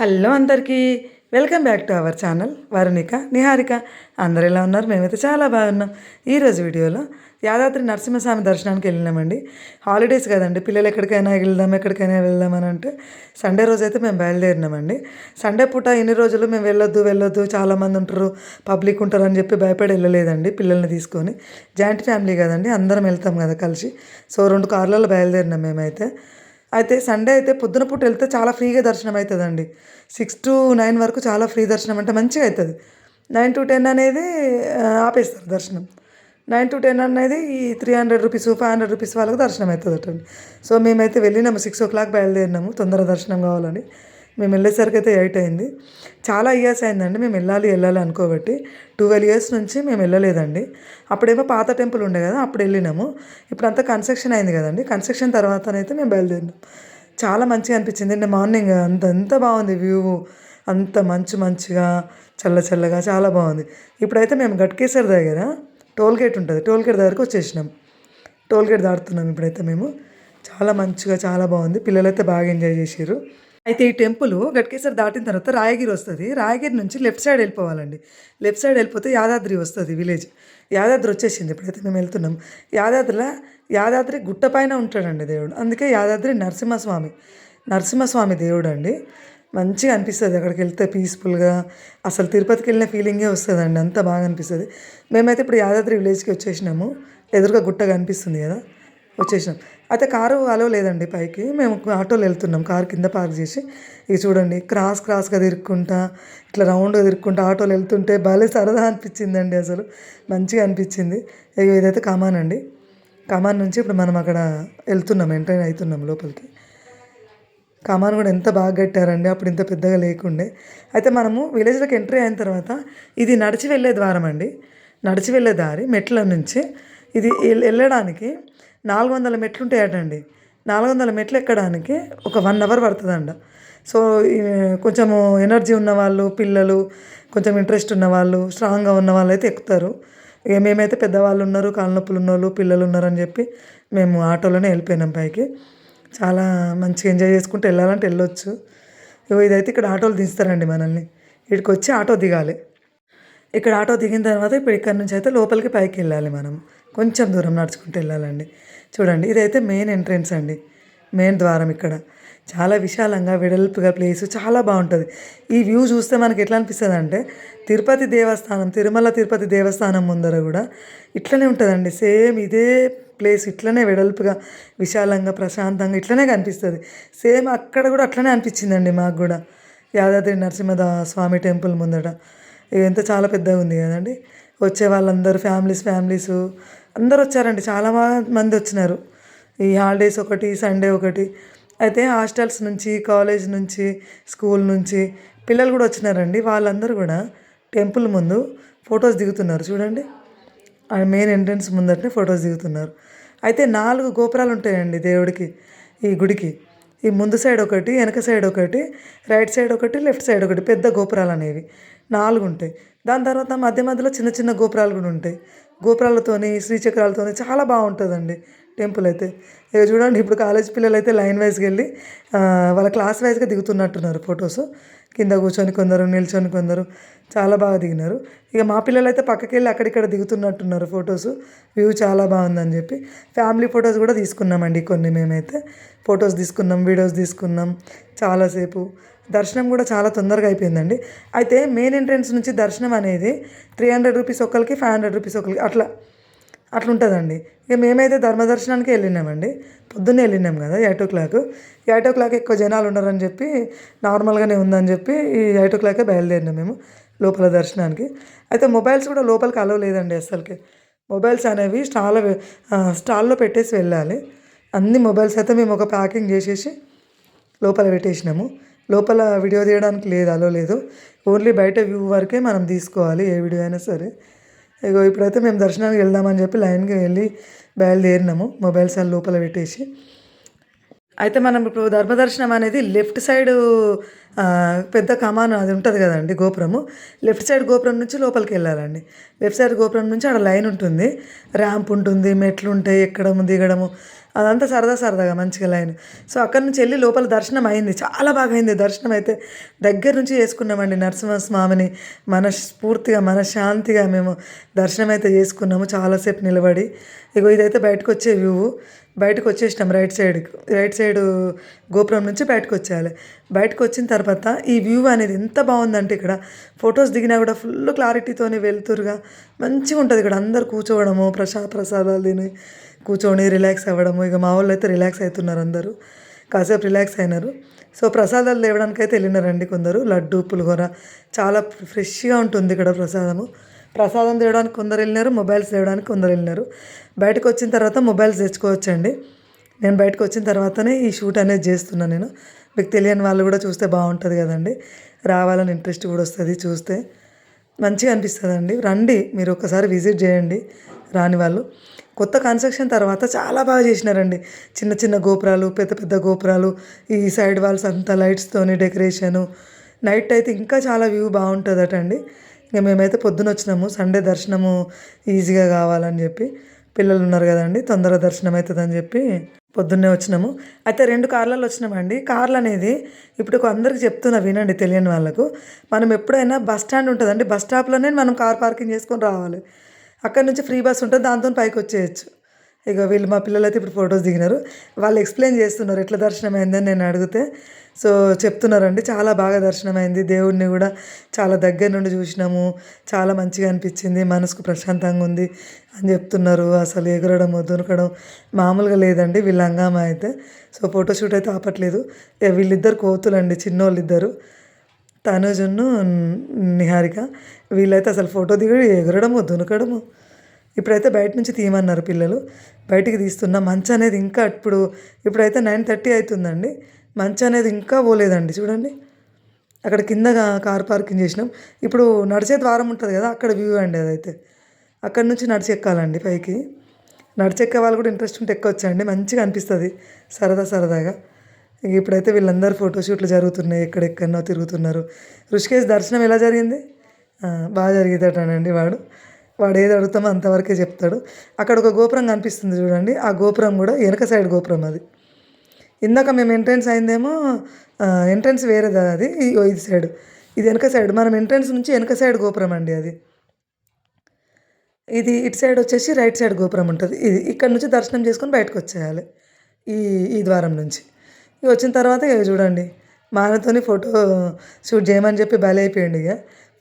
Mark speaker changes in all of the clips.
Speaker 1: Hello అందరికీ. Welcome back to our channel. Varunika Niharika. అందరు ఎలా ఉన్నారు? మేమైతే చాలా బాగున్నాం. ఈరోజు వీడియోలో యాదాద్రి నరసింహస్వామి దర్శనానికి వెళ్ళినామండి. హాలిడేస్ కదండి. పిల్లలు ఎక్కడికైనా వెళ్దాం ఎక్కడికైనా వెళ్దాం అని అంటే సండే రోజు అయితే మేము బయలుదేరినామండి. సండే పూట ఎన్ని రోజులు మేము వెళ్ళొద్దు వెళ్ళొద్దు చాలామంది ఉంటారు పబ్లిక్ ఉంటారు అని చెప్పి భయపడి వెళ్ళలేదండి పిల్లల్ని తీసుకొని. జాయింట్ ఫ్యామిలీ కదండి. అందరం వెళ్తాం కదా కలిసి. సో రెండు కార్లలో బయలుదేరినాం మేమైతే. అయితే సండే అయితే పొద్దున పూట వెళ్తే చాలా ఫ్రీగా దర్శనం అవుతుందండి సిక్స్ టు నైన్ వరకు చాలా ఫ్రీ దర్శనం అంటే మంచిగా అవుతుంది నైన్ టు టెన్ అనేది ఆపేస్తారు దర్శనం. నైన్ టు టెన్ అనేది ఈ three hundred rupees five hundred rupees వాళ్ళకి దర్శనం అవుతుంది అటండి సో మేమైతే వెళ్ళినాము సిక్స్ ఓ క్లాక్ బయలుదేరినాము తొందర దర్శనం కావాలని. మేము వెళ్ళేసరికి అయితే ఎయిట్ అయింది. చాలా ఇయర్స్ అయిందండి మేము వెళ్ళాలి వెళ్ళాలి అనుకోబట్టి. ట్వెల్వ్ ఇయర్స్ నుంచి మేము వెళ్ళలేదండి. అప్పుడేమో పాత టెంపుల్ ఉండే కదా అప్పుడు వెళ్ళినాము. ఇప్పుడు అంతా కన్స్ట్రక్షన్ అయింది కదండి. కన్స్ట్రక్షన్ తర్వాతనైతే మేము బయలుదేరినాం. చాలా మంచిగా అనిపించింది. నిన్న మార్నింగ్ అంత అంత బాగుంది వ్యూ. అంత మంచు మంచిగా చల్ల చల్లగా చాలా బాగుంది. ఇప్పుడైతే మేము గట్కేసర్ దగ్గర టోల్ గేట్ ఉంటుంది. టోల్ గేట్ దగ్గరకు వచ్చేసినాం. టోల్ గేట్ దాటుతున్నాం ఇప్పుడైతే మేము. చాలా మంచిగా చాలా బాగుంది. పిల్లలైతే బాగా ఎంజాయ్ చేసారు అయితే ఈ టెంపుల్ గట్కేసర్ దాటిన తర్వాత రాయగిరి వస్తుంది. రాయగిరి నుంచి లెఫ్ట్ సైడ్ వెళ్ళిపోవాలండి. లెఫ్ట్ సైడ్ వెళ్ళిపోతే యాదాద్రి వస్తుంది విలేజ్. యాదాద్రి వచ్చేసింది ఇప్పుడైతే మేము వెళ్తున్నాం. యాదాద్రిలో యాదాద్రి గుట్ట పైన ఉంటాడండి దేవుడు. అందుకే యాదాద్రి నరసింహస్వామి. నరసింహస్వామి దేవుడు అండి మంచిగా అనిపిస్తుంది అక్కడికి వెళ్తే పీస్ఫుల్గా అసలు తిరుపతికి వెళ్ళిన ఫీలింగే వస్తుందండి. అంత బాగా అనిపిస్తుంది. మేమైతే ఇప్పుడు యాదాద్రి విలేజ్కి వచ్చేసినాము. ఎదురుగా గుట్ట కనిపిస్తుంది కదా. వచ్చేసినాం. అయితే కారు అలో లేదండి పైకి. మేము ఆటోలో వెళ్తున్నాం కారు కింద పార్క్ చేసి. ఇక చూడండి క్రాస్ క్రాస్గా తిరుక్కుంటా ఇట్లా రౌండ్గా తిరుక్కుంటా ఆటోలో వెళ్తుంటే భలే సరదా అనిపించిందండి అసలు. మంచిగా అనిపించింది. ఇక ఇదైతే కమాన్ అండి. కమాన్ నుంచి ఇప్పుడు మనం అక్కడ వెళ్తున్నాం ఎంటర్ అవుతున్నాం లోపలికి. కమాన్ కూడా ఎంత బాగా కట్టారండి అప్పుడు ఇంత పెద్దగా లేకుండే. అయితే మనము విలేజ్లోకి ఎంట్రీ అయిన తర్వాత ఇది నడిచి వెళ్ళే ద్వారం అండి. నడిచి వెళ్ళే దారి మెట్ల నుంచి. ఇది వెళ్ళడానికి నాలుగు వందల మెట్లు ఉంటాయటండి నాలుగు వందల మెట్లు ఎక్కడానికి ఒక వన్ అవర్ పడుతుందంట. సో కొంచెము ఎనర్జీ ఉన్న వాళ్ళు పిల్లలు కొంచెం ఇంట్రెస్ట్ ఉన్న వాళ్ళు స్ట్రాంగ్గా ఉన్న వాళ్ళు అయితే ఎక్కుతారు. ఇక మేమైతే పెద్దవాళ్ళు ఉన్నారు కాళ్ళ నొప్పులు పిల్లలు ఉన్నారని చెప్పి మేము ఆటోలోనే వెళ్ళిపోయినాం పైకి. చాలా మంచిగా ఎంజాయ్ చేసుకుంటూ వెళ్ళాలంటే వెళ్ళొచ్చు. ఇగో ఇదైతే ఇక్కడ ఆటోలు దించుతారండి మనల్ని. ఇక్కడికి వచ్చి ఆటో దిగాలి. ఇక్కడ ఆటో దిగిన తర్వాత ఇప్పుడు ఇక్కడ నుంచి అయితే లోపలికి పైకి వెళ్ళాలి మనం. కొంచెం దూరం నడుచుకుంటూ వెళ్ళాలండి. చూడండి ఇదైతే మెయిన్ ఎంట్రెన్స్ అండి. మెయిన్ ద్వారం ఇక్కడ. చాలా విశాలంగా వెడల్పుగా ప్లేస్ చాలా బాగుంటుంది. ఈ వ్యూ చూస్తే మనకి ఎట్లా అనిపిస్తుంది అంటే తిరుపతి దేవస్థానం తిరుమల తిరుపతి దేవస్థానం ముందర కూడా ఇట్లనే ఉంటుందండి. సేమ్ ఇదే ప్లేస్ ఇట్లనే వెడల్పుగా విశాలంగా ప్రశాంతంగా ఇట్లనే కనిపిస్తుంది. సేమ్ అక్కడ కూడా అట్లనే అనిపించిందండి మాకు కూడా. యాదాద్రి నరసింహ స్వామి టెంపుల్ ముందట. ఇదంతా చాలా పెద్దగా ఉంది కదండి. వచ్చే వాళ్ళందరూ ఫ్యామిలీస్ ఫ్యామిలీస్ అందరూ వచ్చారండి చాలా మంది వచ్చినారు ఈ హాలిడేస్ ఒకటి సండే ఒకటి. అయితే హాస్టల్స్ నుంచి కాలేజ్ నుంచి స్కూల్ నుంచి పిల్లలు కూడా వచ్చినారండి. వాళ్ళందరూ కూడా టెంపుల్ ముందు ఫొటోస్ దిగుతున్నారు. చూడండి. ఆ మెయిన్ ఎంట్రన్స్ ముందటనే ఫొటోస్ దిగుతున్నారు. అయితే నాలుగు గోపురాలు ఉంటాయండి దేవుడికి ఈ గుడికి. ఈ ముందు సైడ్ ఒకటి వెనక సైడ్ ఒకటి రైట్ సైడ్ ఒకటి లెఫ్ట్ సైడ్ ఒకటి పెద్ద గోపురాలు అనేవి. నాలుగు ఉంటాయి దాని తర్వాత మధ్య మధ్యలో చిన్న చిన్న గోపురాలు కూడా ఉంటాయి. గోపురాలతోని శ్రీచక్రాలతోని చాలా బాగుంటుందండి టెంపుల్ అయితే. ఇక చూడండి ఇప్పుడు కాలేజ్ పిల్లలు అయితే లైన్ వైజ్కి వెళ్ళి వాళ్ళ క్లాస్ వైజ్గా దిగుతున్నట్టున్నారు ఫొటోస్. కింద కూర్చొని కొందరు నిల్చొని కొందరు చాలా బాగా దిగినారు. ఇక మా పిల్లలు అయితే పక్కకి వెళ్ళి అక్కడిక్కడ దిగుతున్నట్టున్నారు ఫొటోస్. వ్యూ చాలా బాగుందని చెప్పి. ఫ్యామిలీ ఫొటోస్ కూడా తీసుకున్నామండి కొన్ని మేమైతే. ఫొటోస్ తీసుకున్నాం వీడియోస్ తీసుకున్నాం చాలాసేపు దర్శనం కూడా చాలా తొందరగా అయిపోయిందండి. అయితే మెయిన్ ఎంట్రన్స్ నుంచి దర్శనం అనేది త్రీ హండ్రెడ్ రూపీస్ ఒకరికి ఫైవ్ హండ్రెడ్ రూపీస్ ఒకరికి అట్లా అట్లా ఉంటుందండి ఇక మేమైతే ధర్మదర్శనానికి వెళ్ళినామండి. పొద్దున్నే వెళ్ళినాం కదా eight o'clock eight o'clock ఎక్కువ జనాలు ఉన్నారని చెప్పి నార్మల్గానే ఉందని చెప్పి ఈ ఎయిట్ ఓ క్లాకే బయలుదేరినాం మేము లోపల దర్శనానికి. అయితే మొబైల్స్ కూడా లోపలికి అలవ్ లేదండి అసలుకి మొబైల్స్ అనేవి స్టాల్ స్టాల్లో పెట్టేసి వెళ్ళాలి. అన్ని మొబైల్స్ అయితే మేము ఒక ప్యాకింగ్ చేసేసి లోపల పెట్టేసినాము. లోపల వీడియో తీయడానికి లేదు అలో లేదు. ఓన్లీ బయట వ్యూ వరకే మనం తీసుకోవాలి ఏ వీడియో అయినా సరే. ఇగో ఇప్పుడైతే మేము దర్శనానికి వెళ్దామని చెప్పి లైన్కి వెళ్ళి బయలుదేరినాము మొబైల్స్ అన్ని లోపల పెట్టేసి. అయితే మనం ఇప్పుడు ధర్మదర్శనం అనేది లెఫ్ట్ సైడ్ పెద్ద కమాన్ అది ఉంటుంది కదండి గోపురము. లెఫ్ట్ సైడ్ గోపురం నుంచి లోపలికి వెళ్ళాలండి. లెఫ్ట్ సైడ్ గోపురం నుంచి అక్కడ లైన్ ఉంటుంది. ర్యాంప్ ఉంటుంది మెట్లు ఉంటాయి ఎక్కడము దిగడము అదంతా సరదా సరదాగా మంచిగా లైన్. సో అక్కడి నుంచి వెళ్ళి లోపల దర్శనం అయింది. చాలా బాగా అయింది దర్శనం అయితే. దగ్గర నుంచి చేసుకున్నామండి నరసింహస్వామిని. మనస్ఫూర్తిగా మనశ్శాంతిగా మేము దర్శనం అయితే చేసుకున్నాము. చాలాసేపు నిలబడి. ఇగో ఇదైతే బయటకు వచ్చే వ్యూ. బయటకు వచ్చేసినాం రైట్ సైడ్ రైట్ సైడ్ గోపురం నుంచి బయటకు వచ్చేయాలి. బయటకు వచ్చిన తర్వాత ఈ వ్యూ అనేది ఎంత బాగుందంటే ఇక్కడ ఫొటోస్ దిగినా కూడా ఫుల్ క్లారిటీతోనే వెళ్తురుగా. మంచిగా ఉంటుంది ఇక్కడ అందరు కూర్చోవడము ప్రసాద ప్రసాదాలు తిని. కూర్చొని రిలాక్స్ అవ్వడము. ఇక మా వాళ్ళు అయితే రిలాక్స్ అవుతున్నారు అందరూ. కాసేపు రిలాక్స్ అయినారు. సో ప్రసాదాలు తేవడానికి అయితే వెళ్ళినారండి కొందరు. లడ్డు పులిహోర. చాలా ఫ్రెష్గా ఉంటుంది ఇక్కడ ప్రసాదము. ప్రసాదం తేవడానికి కొందరు వెళ్ళినారు మొబైల్స్ తేవడానికి కొందరు వెళ్ళినారు. బయటకు వచ్చిన తర్వాత మొబైల్స్ తెచ్చుకోవచ్చండి. నేను బయటకు వచ్చిన తర్వాతనే ఈ షూట్ అనేది చేస్తున్నాను నేను. మీకు తెలియని వాళ్ళు కూడా చూస్తే బాగుంటుంది కదండి. రావాలని ఇంట్రెస్ట్ కూడా వస్తుంది చూస్తే. మంచిగా అనిపిస్తుందండి. రండి మీరు ఒకసారి విజిట్ చేయండి రాని వాళ్ళు. కొత్త కన్స్ట్రక్షన్ తర్వాత చాలా బాగా చేసినారండి. చిన్న చిన్న గోపురాలు పెద్ద పెద్ద గోపురాలు ఈ సైడ్ వాల్స్ అంతా లైట్స్తోని డెకరేషను. నైట్ అయితే ఇంకా చాలా వ్యూ బాగుంటుందట అండి ఇంకా మేమైతే పొద్దున వచ్చినాము సండే దర్శనము ఈజీగా కావాలని చెప్పి. పిల్లలు ఉన్నారు కదండి తొందర దర్శనం అవుతుందని చెప్పి పొద్దున్నే వచ్చినాము. అయితే రెండు కార్లలో వచ్చినామండి. కార్లు అనేది ఇప్పుడు అందరికి చెప్తున్నా వినండి తెలియని వాళ్ళకు. మనం ఎప్పుడైనా బస్ స్టాండ్ ఉంటుందండి బస్ స్టాప్లోనే మనం కార్ పార్కింగ్ చేసుకొని రావాలి. అక్కడ నుంచి ఫ్రీ బస్ ఉంటుంది దాంతో పైకి వచ్చేయచ్చు. ఇక వీళ్ళు మా పిల్లలు అయితే ఇప్పుడు ఫొటోస్ దిగినారు. వాళ్ళు ఎక్స్ప్లెయిన్ చేస్తున్నారు ఎట్లా దర్శనం అయిందని నేను అడిగితే సో చెప్తున్నారండి చాలా బాగా దర్శనం అయింది దేవుడిని కూడా చాలా దగ్గర నుండి చూసినాము చాలా మంచిగా అనిపించింది మనసుకు ప్రశాంతంగా ఉంది అని చెప్తున్నారు. అసలు ఎగరడం దొరకడం మామూలుగా లేదండి వీళ్ళ హంగామా అయితే. సో ఫోటోషూట్ అయితే ఆపట్లేదు. వీళ్ళిద్దరు కోతులండి చిన్నోళ్ళిద్దరు. ఇద్దరు తనుజును నిహారిక వీళ్ళైతే అసలు ఫోటో దిగడి ఎగరడము దునకడము. ఇప్పుడైతే బయట నుంచి తీయమన్నారు పిల్లలు. బయటికి తీస్తున్నా మంచు అనేది ఇంకా ఇప్పుడు ఇప్పుడైతే నైన్ థర్టీ అవుతుందండి. మంచు అనేది ఇంకా పోలేదండి చూడండి. అక్కడ కిందగా కార్ పార్కింగ్ చేసినాం. ఇప్పుడు నడిచే ద్వారం ఉంటుంది కదా అక్కడ వ్యూ అండి అదైతే. అక్కడ నుంచి నడిచి ఎక్కాలండి పైకి. నడిచెక్కే వాళ్ళు కూడా ఇంట్రెస్ట్ ఉంటే ఎక్కొచ్చండి మంచిగా అనిపిస్తుంది. సరదా సరదాగా. ఇప్పుడైతే వీళ్ళందరూ ఫోటోషూట్లు జరుగుతున్నాయి ఎక్కడెక్కడనో తిరుగుతున్నారు. ఋషికేశ్ దర్శనం ఎలా జరిగింది? బాగా జరిగేదటనండి వాడు. వాడు ఏది అడుగుతామో అంతవరకే చెప్తాడు. అక్కడ ఒక గోపురం కనిపిస్తుంది చూడండి. ఆ గోపురం కూడా వెనక సైడ్ గోపురం అది. ఇందాక మేము ఎంట్రన్స్ అయిందేమో ఎంట్రన్స్ వేరేదా అది? ఇది సైడ్. ఇది వెనక సైడ్. మనం ఎంట్రన్స్ నుంచి వెనక సైడ్ గోపురం అండి అది. ఇది ఇటు సైడ్ వచ్చేసి రైట్ సైడ్ గోపురం ఉంటుంది. ఇది ఇక్కడ నుంచి దర్శనం చేసుకొని బయటకు వచ్చేయాలి. ఈ ఈ ద్వారం నుంచి. ఇక వచ్చిన తర్వాత ఇక చూడండి. మా ఆయనతోని ఫోటో షూట్ చేయమని చెప్పి బలి అయిపోయింది ఇక.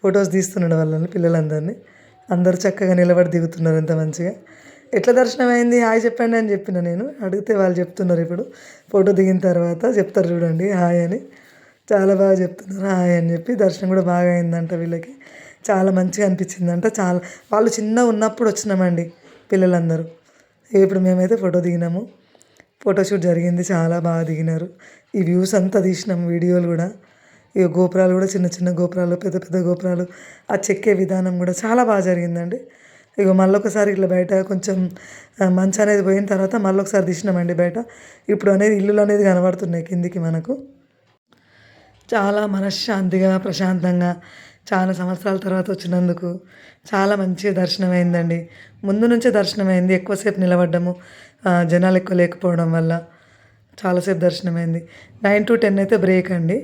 Speaker 1: ఫొటోస్ తీస్తున్నాడు వాళ్ళని పిల్లలందరినీ. అందరూ చక్కగా నిలబడి దిగుతున్నారు ఎంత మంచిగా. ఎట్లా దర్శనం అయింది? హాయ్ చెప్పండి అని చెప్పిన నేను. అడిగితే వాళ్ళు చెప్తున్నారు ఇప్పుడు. ఫోటో దిగిన తర్వాత చెప్తారు చూడండి హాయ్ అని. చాలా బాగా చెప్తున్నారు హాయ్ అని చెప్పి. దర్శనం కూడా బాగా అయిందంట వీళ్ళకి. చాలా మంచిగా అనిపించిందంట. చాలా వాళ్ళు చిన్న ఉన్నప్పుడు వచ్చినామండి పిల్లలందరూ. ఇప్పుడు మేమైతే ఫోటో దిగినాము. ఫోటోషూట్ జరిగింది చాలా బాగా దిగినారు. ఈ వ్యూస్ అంతా తీసినాం వీడియోలు కూడా. ఈ గోపురాలు కూడా చిన్న చిన్న గోపురాలు పెద్ద పెద్ద గోపురాలు. ఆ చెక్కే విధానం కూడా చాలా బాగా జరిగిందండి. ఇక మళ్ళొకసారి ఇట్లా బయట కొంచెం మంచి అనేది పోయిన తర్వాత మళ్ళొకసారి తీసినామండి బయట. ఇప్పుడు అనేది ఇల్లులు అనేది కనబడుతున్నాయి కిందికి మనకు. చాలా మనశ్శాంతిగా ప్రశాంతంగా చాలా సంవత్సరాల తర్వాత వచ్చినందుకు చాలా మంచిగా దర్శనం అయిందండి ముందు నుంచే దర్శనం అయింది ఎక్కువసేపు నిలబడ్డము. జనాలు ఎక్కువ లేకపోవడం వల్ల చాలాసేపు దర్శనం అయింది నైన్ టు టెన్ అయితే బ్రేక్ అండి.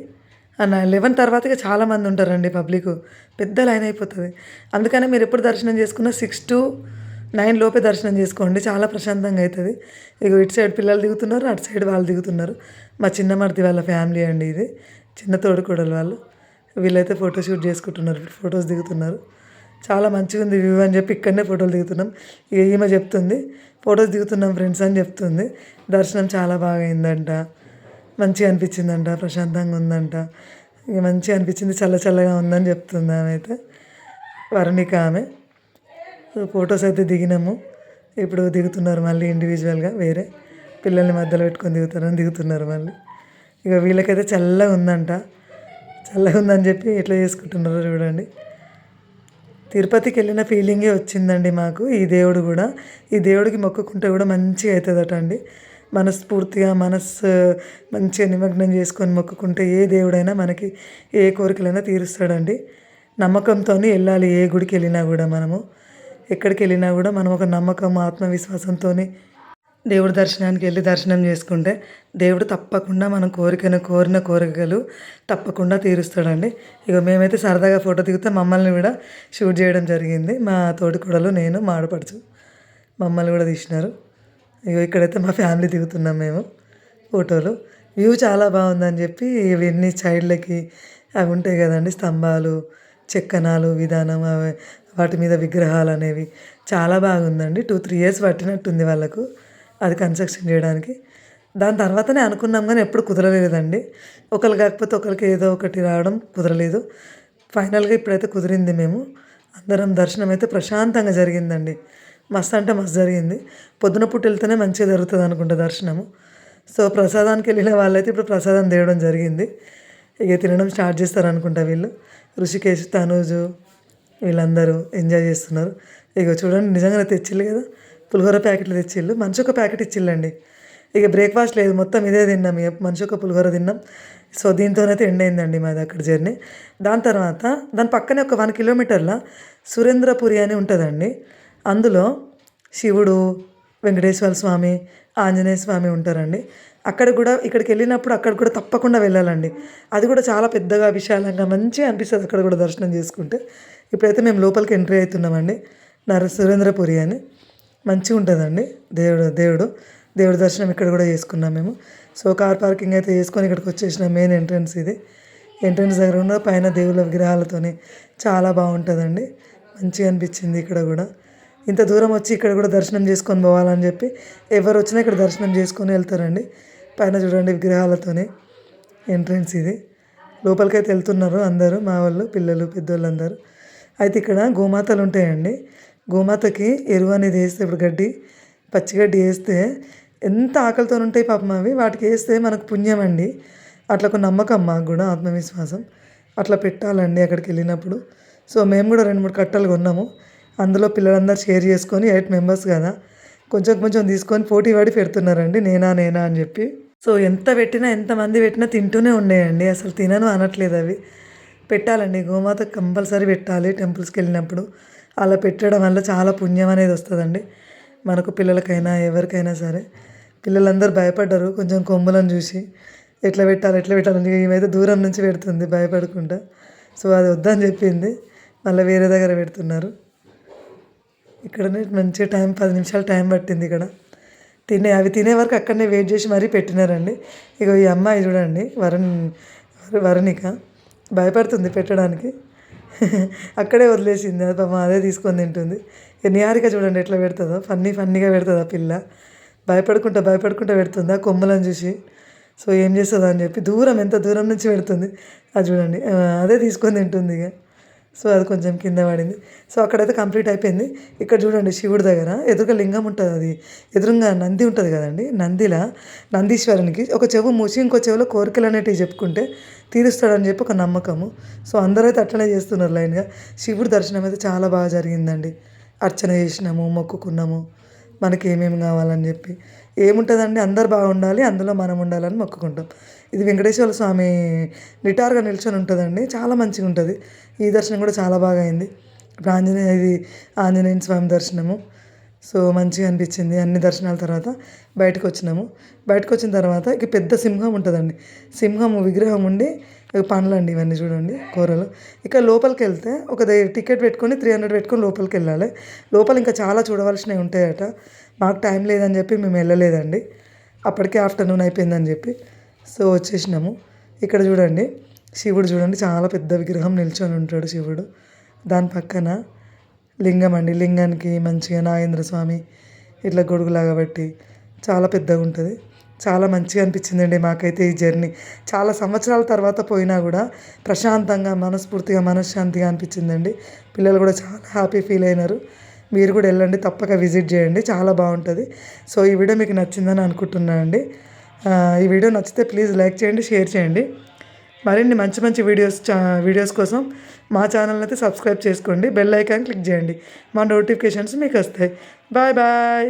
Speaker 1: లెవెన్ తర్వాత చాలామంది ఉంటారండి పబ్లిక్. పెద్ద లైన్ అయిపోతుంది. అందుకనే మీరు ఎప్పుడు దర్శనం చేసుకున్నా సిక్స్ టు నైన్ లోపే దర్శనం చేసుకోండి. చాలా ప్రశాంతంగా అవుతుంది ఇక ఇటు సైడ్ పిల్లలు దిగుతున్నారు అటు సైడ్ వాళ్ళు దిగుతున్నారు. మా చిన్న మరిది వాళ్ళ ఫ్యామిలీ అండి ఇది. చిన్న తోడుకోడలు వాళ్ళు. వీళ్ళైతే ఫోటో షూట్ చేసుకుంటున్నారు ఫొటోస్ దిగుతున్నారు. చాలా మంచిగా ఉంది వ్యూ అని చెప్పి ఇక్కడనే ఫోటోలు దిగుతున్నాం. ఇక ఈమె చెప్తుంది ఫొటోస్ దిగుతున్నాం ఫ్రెండ్స్ అని చెప్తుంది. దర్శనం చాలా బాగా అయిందంట మంచిగా అనిపించిందంట ప్రశాంతంగా ఉందంట. ఇక మంచిగా అనిపించింది చల్ల చల్లగా ఉందని చెప్తుంది ఆమె అయితే వరుణిక ఆమె. ఫొటోస్ అయితే దిగినాము. ఇప్పుడు దిగుతున్నారు మళ్ళీ ఇండివిజువల్గా వేరే పిల్లల్ని మధ్యలో పెట్టుకొని దిగుతారని దిగుతున్నారు మళ్ళీ. ఇక వీళ్ళకైతే చల్లగా ఉందంట. చల్లగా ఉందని చెప్పి ఎట్లా చేసుకుంటున్నారో చూడండి. తిరుపతికి వెళ్ళిన ఫీలింగే వచ్చిందండి మాకు. ఈ దేవుడు కూడా. ఈ దేవుడికి మొక్కుకుంటే కూడా మంచిగా అవుతుందట అండి. మనస్ఫూర్తిగా మనస్సు మంచిగా నిమగ్నం చేసుకొని మొక్కుకుంటే ఏ దేవుడైనా మనకి ఏ కోరికలైనా తీరుస్తాడండి. నమ్మకంతో వెళ్ళాలి ఏ గుడికి వెళ్ళినా కూడా మనము. ఎక్కడికి వెళ్ళినా కూడా మనం ఒక నమ్మకం ఆత్మవిశ్వాసంతో దేవుడి దర్శనానికి వెళ్ళి దర్శనం చేసుకుంటే దేవుడు తప్పకుండా మనం కోరికను కోరిన కోరికలు తప్పకుండా తీరుస్తాడండి. ఇక మేమైతే సరదాగా ఫోటో దిగితే మమ్మల్ని కూడా షూట్ చేయడం జరిగింది. మా తోటికోడలు నేను మా ఆడపడుచు మమ్మల్ని కూడా తీసినారు. ఇక ఇక్కడైతే మా ఫ్యామిలీ దిగుతున్నాం మేము ఫోటోలు. వ్యూ చాలా బాగుందని చెప్పి ఇవన్నీ సైడ్లకి అవి ఉంటాయి కదండి స్తంభాలు చెక్కనాలు విధానం అవి వాటి మీద విగ్రహాలు అనేవి. చాలా బాగుందండి. టూ త్రీ ఇయర్స్ పట్టినట్టుంది వాళ్ళకు. అది కన్స్ట్రక్షన్ చేయడానికి. దాని తర్వాతనే అనుకున్నాం కానీ ఎప్పుడు కుదరలేదండి. ఒకరు కాకపోతే ఒకరికి ఏదో ఒకటి రావడం కుదరలేదు. ఫైనల్గా ఇప్పుడైతే కుదిరింది మేము. అందరం దర్శనం అయితే ప్రశాంతంగా జరిగిందండి. మస్తు అంటే మస్తు జరిగింది. పొద్దున పూట వెళ్తేనే మంచిగా జరుగుతుంది అనుకుంటా దర్శనము. సో ప్రసాదానికి వెళ్ళిన వాళ్ళైతే ఇప్పుడు ప్రసాదం తేయడం జరిగింది. ఇక తినడం స్టార్ట్ చేస్తారు అనుకుంటా వీళ్ళు. ఋషికేశ్ తనూజు వీళ్ళందరూ ఎంజాయ్ చేస్తున్నారు. ఇక చూడండి నిజంగానే తెచ్చిల్లు కదా. పులిహోర ప్యాకెట్లు తెచ్చిళ్ళు. మనిషి ఒక ప్యాకెట్ ఇచ్చిళ్ళండి. ఇక బ్రేక్ఫాస్ట్ లేదు. మొత్తం ఇదే తిన్నాం. ఇక మనిషి ఒక పులిహోర తిన్నాం. సో దీంతోనైతే ఎండ్ అయిందండి మాది అక్కడ జర్నీ దాని తర్వాత దాని పక్కనే ఒక వన్ కిలోమీటర్ల సురేంద్రపురి అని ఉంటుందండి. అందులో శివుడు వెంకటేశ్వర స్వామి ఆంజనేయ స్వామి ఉంటారండి. అక్కడ కూడా ఇక్కడికి వెళ్ళినప్పుడు అక్కడ కూడా తప్పకుండా వెళ్ళాలండి. అది కూడా చాలా పెద్దగా విశాలంగా మంచిగా అనిపిస్తుంది అక్కడ కూడా దర్శనం చేసుకుంటే. ఇప్పుడైతే మేము లోపలికి ఎంట్రీ అవుతున్నామండి. నర సురేంద్రపురి అని. మంచిగా ఉంటుందండి. దేవుడు దేవుడు దేవుడి దర్శనం ఇక్కడ కూడా చేసుకున్నాం మేము. సో కార్ పార్కింగ్ అయితే చేసుకొని ఇక్కడికి వచ్చేసిన మెయిన్ ఎంట్రన్స్ ఇది. ఎంట్రన్స్ దగ్గర ఉన్న పైన దేవుళ్ళ విగ్రహాలతోని చాలా బాగుంటుందండి. మంచిగా అనిపించింది ఇక్కడ కూడా. ఇంత దూరం వచ్చి ఇక్కడ కూడా దర్శనం చేసుకొని పోవాలని చెప్పి ఎవరు వచ్చినా ఇక్కడ దర్శనం చేసుకొని వెళ్తారండి. పైన చూడండి విగ్రహాలతోనే ఎంట్రన్స్ ఇది. లోపలికైతే వెళ్తున్నారు అందరూ మా వాళ్ళు పిల్లలు పెద్దోళ్ళు అందరూ అయితే ఇక్కడ గోమాతలు ఉంటాయండి. గోమాతకి ఎరువు అనేది వేస్తే ఇప్పుడు గడ్డి పచ్చిగడ్డి వేస్తే ఎంత ఆకలితో ఉంటాయి పాపం అవి. వాటికి వేస్తే మనకు పుణ్యం అండి. అట్లా ఒక నమ్మకం మాకు కూడా ఆత్మవిశ్వాసం. అట్లా పెట్టాలండి అక్కడికి వెళ్ళినప్పుడు. సో మేము కూడా రెండు మూడు కట్టలు కొన్నాము. అందులో పిల్లలందరూ షేర్ చేసుకొని ఎయిట్ మెంబర్స్ కదా. కొంచెం కొంచెం తీసుకొని పోటీ పడి పెడుతున్నారండి. నేనా నేనా అని చెప్పి. సో ఎంత పెట్టినా ఎంతమంది పెట్టినా తింటూనే ఉన్నాయండి. అసలు తినను అనట్లేదు అవి. పెట్టాలండి. గోమాత కంపల్సరీ పెట్టాలి టెంపుల్స్కి వెళ్ళినప్పుడు. అలా పెట్టడం వల్ల చాలా పుణ్యం అనేది వస్తుందండి. మనకు పిల్లలకైనా ఎవరికైనా సరే. పిల్లలందరూ భయపడ్డారు. కొంచెం కొమ్ములను చూసి ఎట్లా పెట్టాలి ఎట్లా పెట్టాలని ఈమెయితే దూరం నుంచి పెడుతుంది భయపడకుండా. సో అది వద్దని చెప్పింది. మళ్ళీ వేరే దగ్గర పెడుతున్నారు. ఇక్కడనే మంచిగా టైం పది నిమిషాలు టైం పట్టింది ఇక్కడ. తినే అవి తినే వరకు అక్కడనే వెయిట్ చేసి మరీ పెట్టినారండి. ఇక ఈ అమ్మాయి చూడండి వరుణ్ వరుణిక. భయపడుతుంది పెట్టడానికి. అక్కడే వదిలేసింది. అది పాపం అదే తీసుకొని తింటుంది. నిహారిక చూడండి ఎట్లా పెడుతుందో. ఫన్నీ ఫన్నీగా పెడుతుంది ఆ పిల్ల. భయపడుకుంటా భయపడుకుంటా పెడుతుంది. ఆ కొమ్మలను చూసి. సో ఏం చేస్తుందో అని చెప్పి దూరం ఎంత దూరం నుంచి పెడుతుంది. అది చూడండి. అదే తీసుకొని తింటుంది ఇక. సో అది కొంచెం కింద పడింది. సో అక్కడైతే కంప్లీట్ అయిపోయింది. ఇక్కడ చూడండి శివుడి దగ్గర ఎదురుగా లింగం ఉంటుంది అది. ఎదురుగా నంది ఉంటుంది కదండి. నందిలా నందీశ్వరునికి ఒక చెవు మూసి ఇంకో చెవులో కోరికలు అనేటివి చెప్పుకుంటే తీరుస్తాడని చెప్పి ఒక నమ్మకము. సో అందరూ అయితే అట్లనే చేస్తున్నారు లైన్గా. శివుడి దర్శనం అయితే చాలా బాగా జరిగిందండి. అర్చన చేసినాము మొక్కుకున్నాము. మనకి ఏమేమి కావాలని చెప్పి. ఏముంటుందండి? అందరు బాగుండాలి అందులో మనం ఉండాలని మొక్కుకుంటాం. ఇది వెంకటేశ్వర స్వామి నిటారుగా నిల్చొని ఉంటుందండి. చాలా మంచిగా ఉంటుంది ఈ దర్శనం కూడా చాలా బాగా అయింది. ఇప్పుడు ఆంజనేయ ఇది ఆంజనేయ స్వామి దర్శనము. సో మంచిగా అనిపించింది అన్ని దర్శనాల తర్వాత బయటకు వచ్చినాము. బయటకు వచ్చిన తర్వాత ఇక పెద్ద సింహం ఉంటుందండి. సింహం విగ్రహం ఉండి ఇక పండ్లండి ఇవన్నీ చూడండి కూరలు. ఇక లోపలికి వెళ్తే ఒక టికెట్ పెట్టుకొని త్రీ హండ్రెడ్ పెట్టుకొని లోపలికి వెళ్ళాలి. లోపల ఇంకా చాలా చూడవలసినవి ఉంటాయట. మాకు టైం లేదని చెప్పి మేము వెళ్ళలేదండి. అప్పటికే ఆఫ్టర్నూన్ అయిపోయిందని చెప్పి. సో వచ్చేసినాము. ఇక్కడ చూడండి. శివుడు చూడండి చాలా పెద్ద విగ్రహం నిల్చొని ఉంటాడు శివుడు. దాని పక్కన లింగం అండి. లింగానికి మంచిగా నాగేంద్ర స్వామి ఇట్లా గొడుగులాగా పెట్టి చాలా పెద్దగా ఉంటుంది. చాలా మంచిగా అనిపించిందండి మాకైతే ఈ జర్నీ. చాలా సంవత్సరాల తర్వాత పోయినా కూడా ప్రశాంతంగా మనస్ఫూర్తిగా మనశ్శాంతిగా అనిపించిందండి. పిల్లలు కూడా చాలా హ్యాపీ ఫీల్ అయినారు. మీరు కూడా వెళ్ళండి తప్పక విజిట్ చేయండి చాలా బాగుంటుంది. సో ఈ వీడియో మీకు నచ్చిందని అనుకుంటున్నాను అండి. ఈ వీడియో నచ్చితే ప్లీజ్ లైక్ చేయండి షేర్ చేయండి. మరిన్ని మంచి మంచి వీడియోస్ చా వీడియోస్ కోసం మా ఛానల్ అయితే సబ్స్క్రైబ్ చేసుకోండి. బెల్ ఐకాన్ క్లిక్ చేయండి. మా నోటిఫికేషన్స్ మీకు వస్తాయి. Bye bye